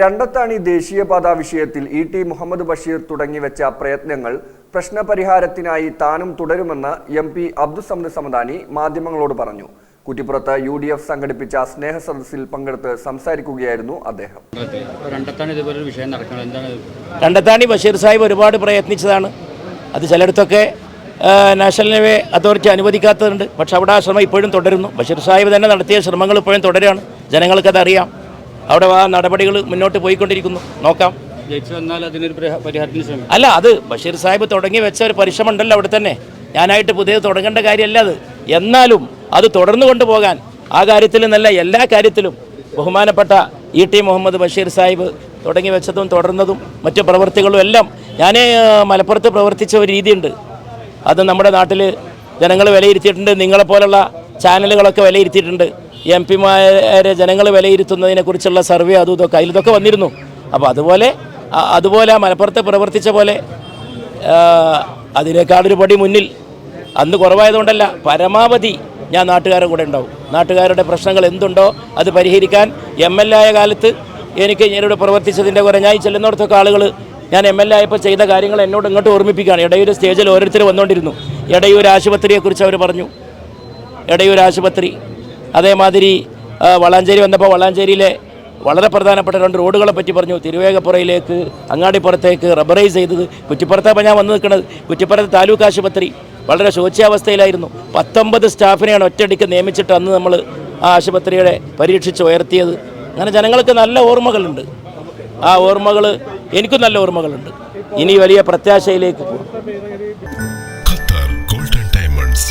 രണ്ടത്താണി ദേശീയപാതാ വിഷയത്തിൽ E T Muhammad Basheer തുടങ്ങി വെച്ച പ്രയത്നങ്ങൾ പ്രശ്നപരിഹാരത്തിനായി താനും തുടരുമെന്ന് എം പി അബ്ദുസമദ് സമദാനി മാധ്യമങ്ങളോട് പറഞ്ഞു. കുറ്റിപ്പുറത്ത് യു ഡി എഫ് സംഘടിപ്പിച്ച സ്നേഹ സദസ്സിൽ പങ്കെടുത്ത് സംസാരിക്കുകയായിരുന്നു അദ്ദേഹം. രണ്ടത്താണി ബഷീർ സാഹിബ് ഒരുപാട് പ്രയത്നിച്ചതാണ്. അത് ചിലയിടത്തൊക്കെ നാഷണൽ ഹൈവേ അതോറിറ്റി അനുവദിക്കാത്തതുണ്ട്. പക്ഷെ അവിടെ ആ ശ്രമം ഇപ്പോഴും തുടരുന്നു. ബഷീർ സാഹിബ് തന്നെ നടത്തിയ ശ്രമങ്ങൾ ഇപ്പോഴും തുടരുകയാണ് ജനങ്ങൾക്കത് അറിയാം. അവിടെ ആ നടപടികൾ മുന്നോട്ട് പോയിക്കൊണ്ടിരിക്കുന്നു. നോക്കാം. അല്ല അത് ബഷീർ സാഹിബ് തുടങ്ങി വെച്ച ഒരു പരിശ്രമം ഉണ്ടല്ലോ അവിടെ തന്നെ. ഞാനായിട്ട് പുതിയത് തുടങ്ങേണ്ട കാര്യമല്ല അത്. എന്നാലും അത് തുടർന്നു കൊണ്ടുപോകാൻ ആ കാര്യത്തിൽ നിന്നല്ല എല്ലാ കാര്യത്തിലും ബഹുമാനപ്പെട്ട ഇ ടി മുഹമ്മദ് ബഷീർ സാഹിബ് തുടങ്ങി വെച്ചതും തുടർന്നതും മറ്റ് പ്രവൃത്തികളും എല്ലാം ഞാൻ മലപ്പുറത്ത് പ്രവർത്തിച്ച ഒരു രീതിയുണ്ട്. അത് നമ്മുടെ നാട്ടിൽ ജനങ്ങൾ വിലയിരുത്തിയിട്ടുണ്ട്. നിങ്ങളെപ്പോലുള്ള ചാനലുകളൊക്കെ വിലയിരുത്തിയിട്ടുണ്ട്. എം പിമാരെ ജനങ്ങൾ വിലയിരുത്തുന്നതിനെക്കുറിച്ചുള്ള സർവേ അതും ഇതൊക്കെ അതിലിതൊക്കെ വന്നിരുന്നു. അപ്പോൾ അതുപോലെ അതുപോലെ മലപ്പുറത്ത് പ്രവർത്തിച്ച പോലെ അതിനേക്കാളൊരു പടി മുന്നിൽ അന്ന് കുറവായതുകൊണ്ടല്ല പരമാവധി ഞാൻ നാട്ടുകാരുടെ കൂടെ ഉണ്ടാവും. നാട്ടുകാരുടെ പ്രശ്നങ്ങൾ എന്തുണ്ടോ അത് പരിഹരിക്കാൻ എം എൽ എ ആയ കാലത്ത് എനിക്ക് ഞാനിവിടെ പ്രവർത്തിച്ചതിന്റെ കുറേ ഞാൻ ചെല്ലുന്നിടത്തൊക്കെ ആളുകൾ ഞാൻ എം എൽ എ ആയപ്പോൾ ചെയ്ത കാര്യങ്ങൾ എന്നോട് ഇങ്ങോട്ട് ഓർമ്മിപ്പിക്കുകയാണ്. ഇടയൊരു സ്റ്റേജിൽ ഓരോരുത്തർ വന്നുകൊണ്ടിരുന്നു. ഇടയൂർ ആശുപത്രിയെക്കുറിച്ച് അവർ പറഞ്ഞു. ഇടയൊരു ആശുപത്രി. അതേമാതിരി വളാഞ്ചേരി വന്നപ്പോൾ വളാഞ്ചേരിയിലെ വളരെ പ്രധാനപ്പെട്ട രണ്ട് റോഡുകളെ പറ്റി പറഞ്ഞു. തിരുവേഗപ്പുറയിലേക്ക് അങ്ങാടിപ്പുറത്തേക്ക് റബ്ബറൈസ് ചെയ്തത് കുറ്റിപ്പുറത്താണ് ഞാൻ വന്ന് നിൽക്കുന്നത് കുറ്റിപ്പുറത്ത് താലൂക്ക് ആശുപത്രി വളരെ ശോച്യാവസ്ഥയിലായിരുന്നു. പത്തൊമ്പത് സ്റ്റാഫിനെയാണ് ഒറ്റയടിക്ക് നിയമിച്ചിട്ട് അന്ന് നമ്മൾ ആ ആശുപത്രിയുടെ പരീക്ഷിച്ച് ഉയർത്തിയത്. അങ്ങനെ ജനങ്ങൾക്ക് നല്ല ഓർമ്മകളുണ്ട്. ആ ഓർമ്മകൾ എനിക്കും നല്ല ഓർമ്മകളുണ്ട്. ഇനി വലിയ പ്രത്യാശയിലേക്ക് പോകും. Qatar golden diamonds